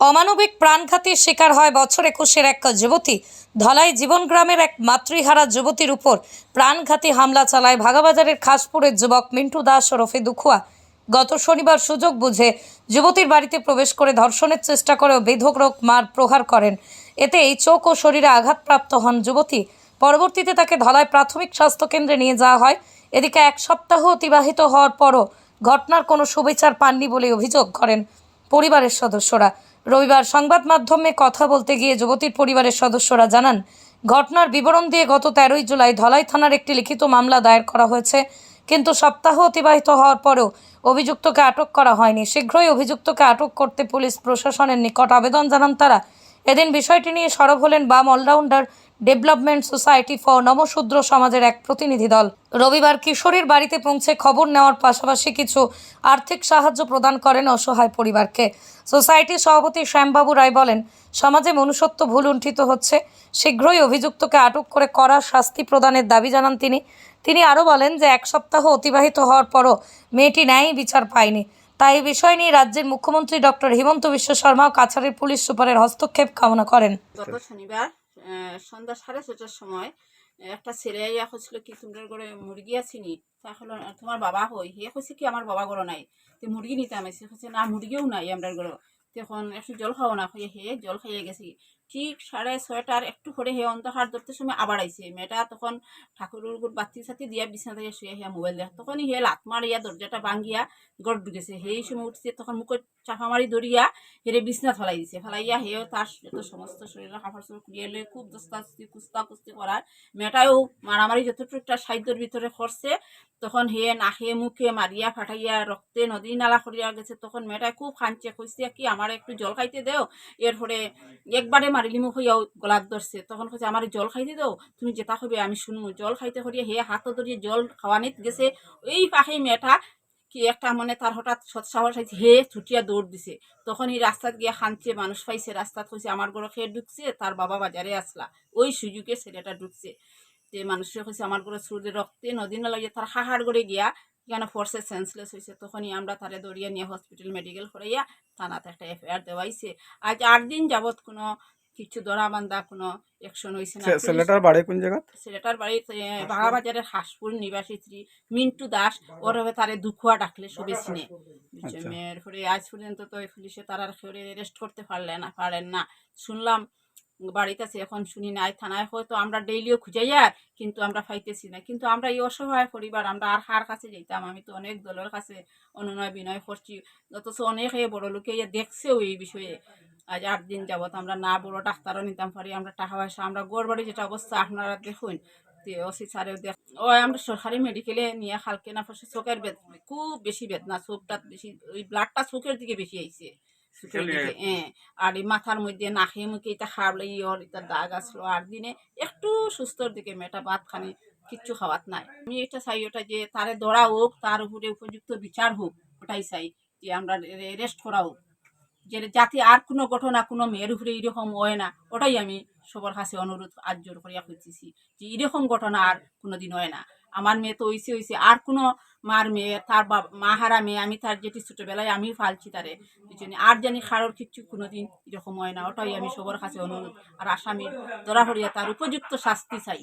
অমানবিক প্রাণঘাতীর শিকার হয় বছর একুশের এক যুবতী। ধলাই জীবন গ্রামের এক মাতৃহারা যুবতীর উপর প্রাণঘাতী হামলা চালায় ভাগাবাজারের খাসপুরের যুবক মিন্টু দাস ওরফে দুখুয়া। গত শনিবার সুযোগ বুঝে যুবতীর বাড়িতে প্রবেশ করে ধর্ষণের চেষ্টা করেও বেধক রোগ মার প্রহার করেন। এতে এই চোখ ও শরীরে আঘাতপ্রাপ্ত হন যুবতী। পরবর্তীতে তাকে ধলাই প্রাথমিক স্বাস্থ্যকেন্দ্রে নিয়ে যাওয়া হয়। এদিকে এক সপ্তাহ অতিবাহিত হওয়ার পরও ঘটনার কোনো সুবিচার পাননি বলে অভিযোগ করেন পরিবারের সদস্যরা। রবিবার সংবাদ মাধ্যমে কথা বলতে গিয়ে যুবতীর পরিবারের সদস্যরা জানান, ঘটনার বিবরণ দিয়ে গত তেরোই জুলাই ধলাই থানার একটি লিখিত মামলা দায়ের করা হয়েছে। কিন্তু সপ্তাহ অতিবাহিত হওয়ার পরেও অভিযুক্তকে আটক করা হয়নি। শীঘ্রই অভিযুক্তকে আটক করতে পুলিশ প্রশাসনের নিকট আবেদন জানান তারা। এদিন বিষয়টি নিয়ে সরব হলেন বাম allrounder development society for Namasudra সমাজের এক প্রতিনিধি দল। রবিবার কিশোরীর বাড়িতে পৌঁছে খবর নেওয়ার পাশাপাশি কিছু আর্থিক সাহায্য প্রদান করেন অসহায় পরিবারকে। সোসাইটির সভাপতি শ্যামবাবু রায় বলেন, সমাজে মনুষ্যত্ব ভুল উণ্ঠিত হচ্ছে। শীঘ্রই অভিযুক্তকে আটক করে কড়া শাস্তি প্রদানের দাবি জানান তিনি। তিনি আরও বলেন যে, এক সপ্তাহ অতিবাহিত হওয়ার পরও মেয়েটি ন্যায় বিচার পায়নি। তাই এই বিষয় নিয়ে রাজ্যের মুখ্যমন্ত্রী ডক্টর হিমন্ত বিশ্ব শর্মা ও কাছাড়ের পুলিশ সুপারের হস্তক্ষেপ কামনা করেন। গত শনিবার সন্ধ্যা সাড়ে ছটার সময় একটা ছেলে ইয়া হচ্ছিল কি সুন্দর করে মুরগি আছিনি? তা হলো তোমার বাবা হই। হে কইছে কি, আমার বাবা ঘরে নাই। তো মুরগি নিতে আমি কইছে, না, মুরগিও নাই আমরা ঘরে। তখন একটু জল খাও না হে জল খাইয়ে গেছি। ঠিক সাড়ে ছয়টার একটু করে হে অন্ধকার ধরতে সময় আবার আইসে মেয়েটা তখন ঠাকুরের উপর বাতি সাতি দিয়া বিছানা থেকে শুয়ে হিয়া মোবাইল দেখ তখনই হে লাত মারিয়া দরজাটা ভাঙ্গিয়া গড় ঢুকেছে। সেই সময় উঠছে তখন মুখে চাপা মারি ধরিয়া হেরে বিছনা ফেলাই দিছে। ফেলাইয়া হেও তার সমস্ত শরীরের কাপড় চোপড় খুলিয়ে এলে খুব দস্তাস্তি কুস্তা কুস্তি করার মেয়েটাও মারামারি যতটুকটা সাহিত্যের ভিতরে করছে তখন হে নাকে, মুখে মারিয়া ফাটাইয়া রক্তে নদী নালা করিয়া গেছে। তখন মেয়েটাই খুব খাঞ্চে কইছে কি আমার একটু জল খাইতে দেও? এরপরে একবারে মারিলি মুখ হইয়াও গলাত ধরছে। তখন কইছে, আমার জল খাইতে দাও, তুমি যেটা হবে আমি শুনব জল খাইতে করিয়া হে হাত ধরিয়ে জল খাওয়া খাওয়ানিত গেছে। ওই পাখি মেয়েটা কি একটা মানে তার হঠাৎ সৎসাহস হয়েছে হে ছুটিয়া দৌড় দিছে। তখন এই রাস্তাত গিয়ে খানছে, মানুষ পাইছে। রাস্তাত কইছে, আমার ঘরে খেয়ে ঢুকছে, তার বাবা বাজারে আসলা। ওই সুযোগে ছেলেটা ঢুকছে। যে মানুষের কইছে, আমার ঘরে সূর্যের রক্তে নদী না লাগিয়ে তার হাহার গড়ে গিয়া কেন ফোর্সে সেন্সলেস হয়েছে তখনই আমরা তারে দৌড়িয়ে নিয়ে হসপিটাল মেডিকেল করাইয়া থানাতে একটা এফআইআর দেওয়াইছে। আজ আট দিন যাবৎ কোনো কিছু দরা বান্ধা কোনো অ্যাকশন হয়েছে না। ছেলেটার বাড়ি কোন জায়গা ছেলেটার বাড়িতে বাগাবাজারের হাসপুর। নিবাসী শ্রী মিন্টু দাস। ওর হবে তারে দুখুয়া ডাকলে সবে চিনে। আচ্ছা। এরপরে আজ পর্যন্ত তো পুলিশে তারা অ্যারেস্ট করতে পারলে না পারেন না। শুনলাম বাড়িতে আছে এখন শুনি নাই। থানায় হয়তো আমরা ডেইলিও খুঁজাইয়া কিন্তু আমরা পাইতেছি না। কিন্তু আমরা এই অসহায় পরিবার আমরা আর হার কাছে যেতাম আমি তো অনেক দলের কাছে অনুনয় বিনয় করছি। অথচ অনেক বড় লোকে ইয়ে দেখছেও এই বিষয়ে। আজ আট দিন যাবত আমরা না বড় ডাক্তারও নিতাম পারি আমরা টাকা পয়সা আমরা গোর বাড়ি যেটা অবস্থা আপনারা দেখুন। ওসি স্যারেও দেখ ও আমরা সরকারি মেডিকেলে নিয়ে খালকে না পয়সা চোখের বেদনা খুব বেশি বেদনা চোখটা বেশি ওই ব্লাডটা চোখের দিকে বেশি আইছে। হ্যাঁ। আর এই মাথার মধ্যে নাকে মুখে এটা খাবলে ইয়র এটা দাগ আসলো। আর দিনে একটু সুস্থর দিকে মেয়েটা ভাত খানি কিচ্ছু খাওয়াত নাই। আমি এটা চাই ওটা যে তারে দৌড়া হোক তার উপরে উপযুক্ত বিচার হোক ওটাই চাই। যে আমরা রেস্ট করা হোক। যে যাতে আর কোনো ঘটনা, কোনো মেয়ের উপরে এরকম হয় না, ওটাই আমি সবার কাছে অনুরোধ আজ জোর করিয়া খুঁজতেছি যে এরকম ঘটনা আর কোনোদিন হয় না। আমার মেয়ে তো হইছে হইছে। আর কোনো মার মেয়ে, তার মা হারা মেয়ে, আমি তার যেটি ছোটোবেলায় আমি ফালছি তারে পিছনে আর জানি কারোর কিচ্ছু কোনোদিন এরকম হয় না, ওটাই আমি সবার কাছে অনুরোধ। আর আসামির ধরা পড়িয়া তার উপযুক্ত শাস্তি চাই।